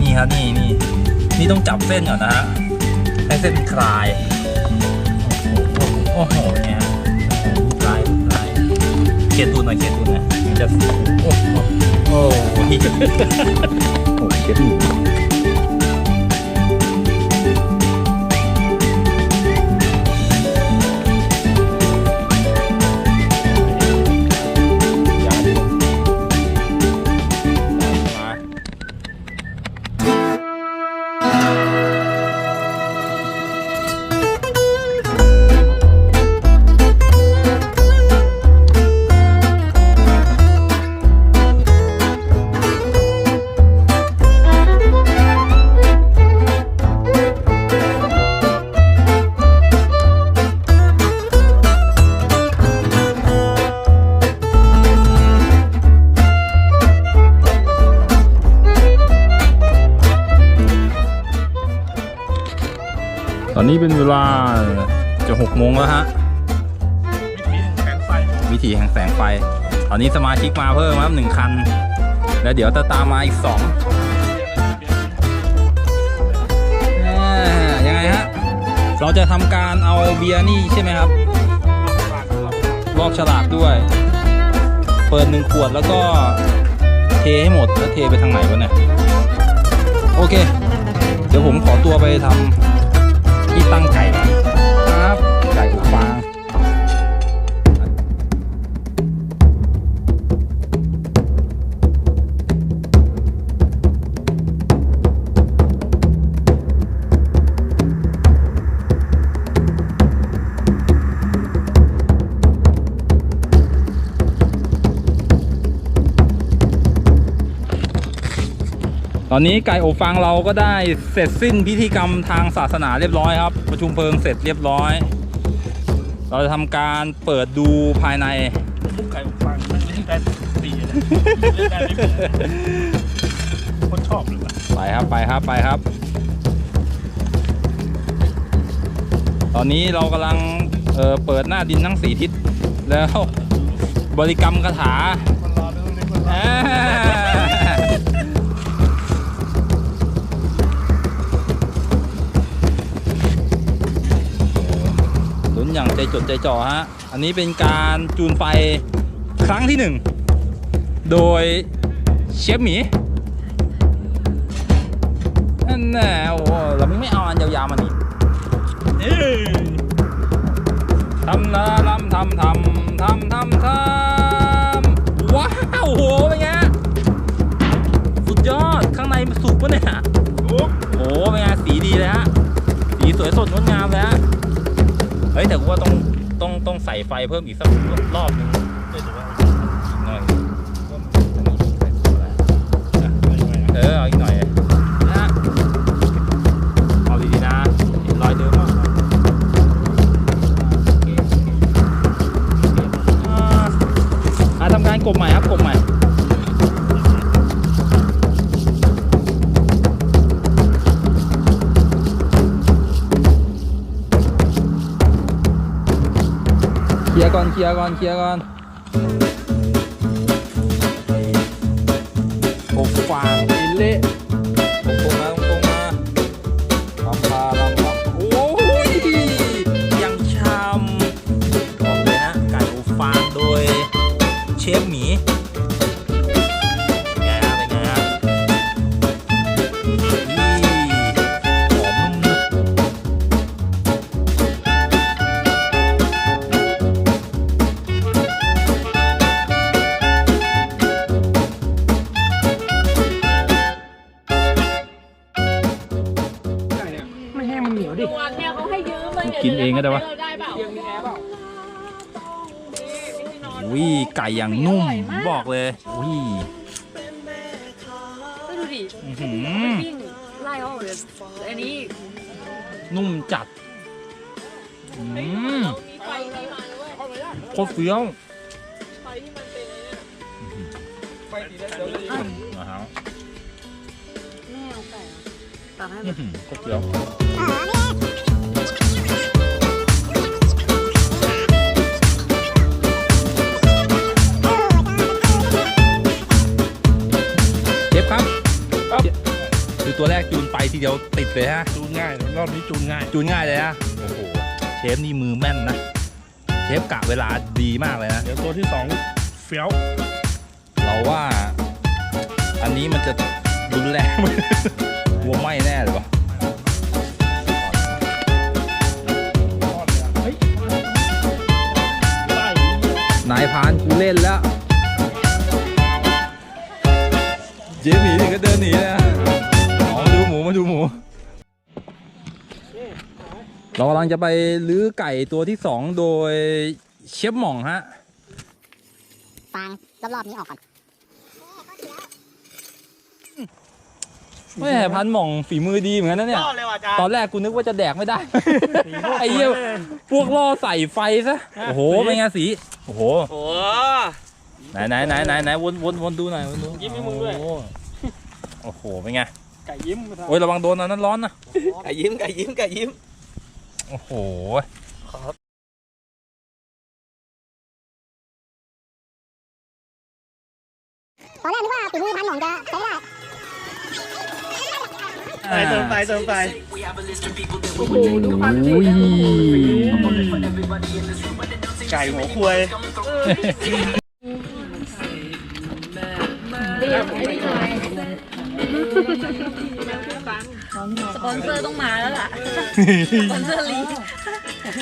นี่ครับนี่นี่นี่ต้องจับเส้นก่อนนะฮะให้เส้นคลายโอ้โหเนี่ยฮะโอ้โหรูปลายคลายเขียนตูนหน่อยเขียนตูนหน่อยจะโอ้โหโอ้โหโอ้โหเขียนตูน นี้เป็นเวลาจะหกโมงแล้วฮะ วิถีแห่งแสงไฟ ตอนนี้สมาชิกมาเพิ่มครับหนึ่งคัน แล้วเดี๋ยวจะตามมาอีกสองยังไงฮะ เราจะทำการเอาเบียร์นี่ใช่ไหมครับลอกฉลากด้วย เปิดหนึ่งขวดแล้วก็เทให้หมดแล้วเทไปทางไหนวะเนี่ย โอเค เดี๋ยวผมขอตัวไปทำ ที่ตั้งไก่ครับไก่อบฟาง ตอนนี้ไก่อบฟางเราก็ได้เสร็จสิ้นพิธีกรรมทางศาสนาเรียบร้อยครับ ประชุมเพลิงเสร็จเรียบร้อย เราจะทำการเปิดดูภายในทุกไก่อบฟางมันไม่ใช่ไก่สีนะเล่นได้ไม่เหมือนคนชอบเลยว่ะไปครับไปครับไปครับ ตอนนี้เรากำลังเอ่อเปิดหน้าดินทั้งสี่ทิศแล้วบริกรรมคาถาคนรอเรื่องนี้คนรอ ลุ้นอย่างใจจดใจจ่อฮะ อันนี้เป็นการจูนไฟครั้งที่หนึ่งโดยเชฟหมีนั่นแน่โอ้เราไม่เอาอันยาวๆมานี่ทำนะทำทำทำทำทำทำว้าวโอ้โใส่ไฟเพิ่มอีกสักรอบหนึงไม่ถือว่าอีกหน่อยเออเอาอีกหน่อยนะเอาดีๆนะเห็นรอยเดิมมั้งอ่าอ่าทำการกบใหม่ครับกบใหม่ ลียร์ก่อนเคลียร์ก่อนโอ้ฟางอินเละ องก็ได้วะเราได้เปล่าวิไก่อย่างนุ่มบอกเลยวิก็ดูดิอื้อหือปิ้งไล่เขาหมดเลยอันนี้นุ่มจัดอืมเรามีไฟที่มาด้วยโคตรเฟี้ยวไฟที่มันเป็นไอ้เนี่ยนะครับแม่เอาไก่ตัดให้อื้อหือโคตรเฟี้ยว ทีเดียวติดเลยฮะ จูนง่ายรอบนี้จูนง่าย จูนง่ายเลยฮะ โอ้โห เชฟนี่มือแม่นนะ เชฟกะเวลาดีมากเลยนะ เดี๋ยวตัวที่สองเฟี้ยว เราว่า อันนี้มันจะรุนแรงวัวไหม้แน่เลยวะเฮ้ยได้นายพรานกูเล่นแล้วเจฟหนีถึงก็เดินหนีเลยนะอ๋อ มาดูหมูมาดูหมู เรากำลังจะไปลื้อไก่ตัวที่สองโดยเชฟหม่องฮะ ฟางรอบๆนี้ออกก่อนแม่พันหม่องฝีมือดีเหมือนกันนะเนี่ยรอดเลยว่ะอาจารย์ตอนแรกกูนึกว่าจะแดกไม่ได้ ไอ้เหี้ยพวกล่อใส่ไฟซะ โอ้โห เป็นไงสี โอ้โห โอ้ไหนไหนไหนไหนไหนวนวนวนดูหน่อยวนดูยิ้มให้มึงด้วย โอ้โหโอ้โหเป็นไง ไก่ยิ้มโอ้ยระวังโดนอันนั้นร้อนนะไก่ยิ้มไก่ยิ้มไก่ยิ้มโอ้โหตอนแรกนึกว่าฝีมือพันหลงจะใช้ได้ไปเติมไปเติมไปโอ้โหดูฟันสิอุ้ยไก่หัวควาย สปอนเซอร์ต้องมาแล้วล่ะ สปอนเซอร์ลี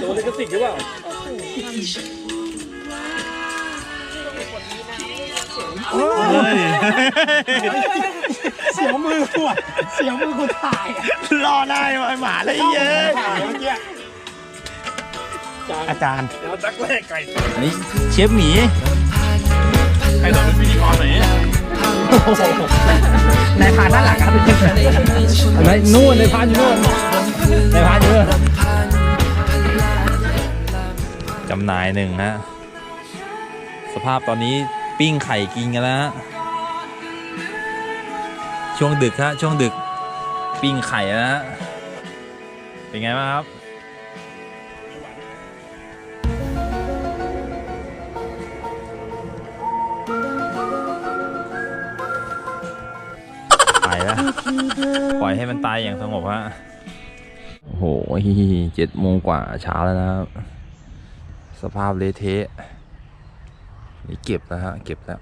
โดนลิขสิทธิ์หรือเปล่าเฮ้ยเสียวมือกูเสียวมือกูถ่ายรอได้ว่ะไอ้หมาเลยเย้ยอาจารย์เดี๋ยวจักแรกไก่อันนี้เชฟหมีให้เราเป็นพิธีกรหน่ อยนายพานด้านหลังครับอะไรนู่นนายพานอยู่นู่นนายพานอยู่นู่นจำหน่ายหนึ่งฮะ สภาพตอนนี้ปิ้งไข่กินกันแล้วฮะช่วงดึกฮะช่วงดึกปิ้งไข่แล้วฮะเป็นไงบ้างครับ ตายแล้วปล่อยให้มันตายอย่างสงบฮะ โอ้โหเจ็ดโมงกว่าเช้าแล้วนะครับ สภาพเละเทะ นี่เก็บแล้วฮะ เก็บแล้ว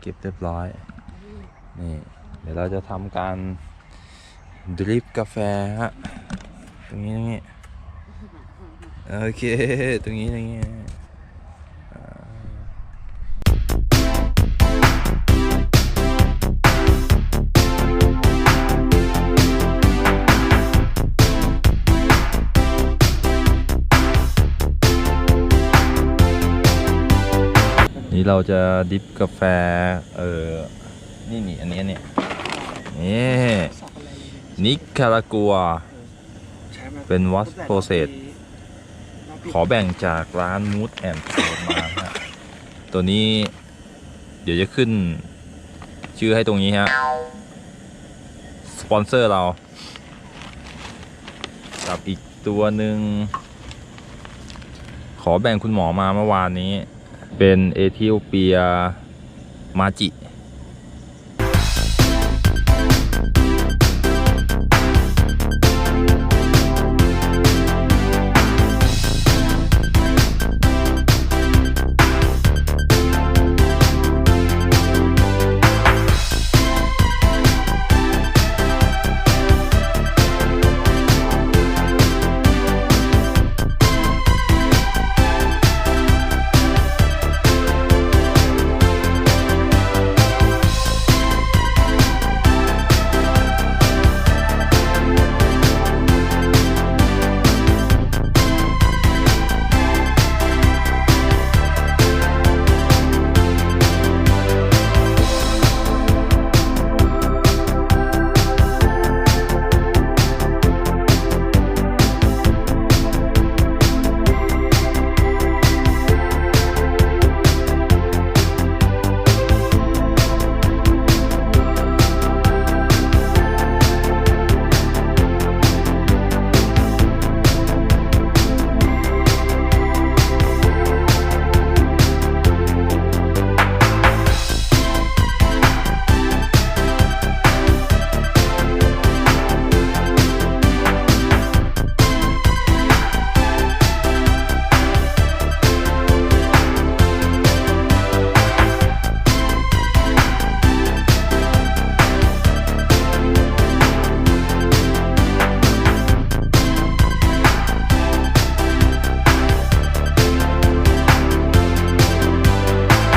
เก็บเรียบร้อย นี่ เดี๋ยวเราจะทำการดริปกาแฟฮะ ตรงนี้ตรงนี้ โอเค ตรงนี้ตรงนี้ เราจะดิฟกาแฟ เออ นี่นี่อันนี้อันนี้นี่นิคารากัว เป็นวอสโปรเซสขอแบ่งจากร้านมูดแอนด์โมาฮะตัวนี้เดี๋ยวจะขึ้น ชื่อให้ตรงนี้ฮะ สปอนเซอร์เรา กับอีกตัวหนึ่ง ขอแบ่งคุณหมอมาเมื่อวานนี้ เป็นเอธิโอเปียมาจิ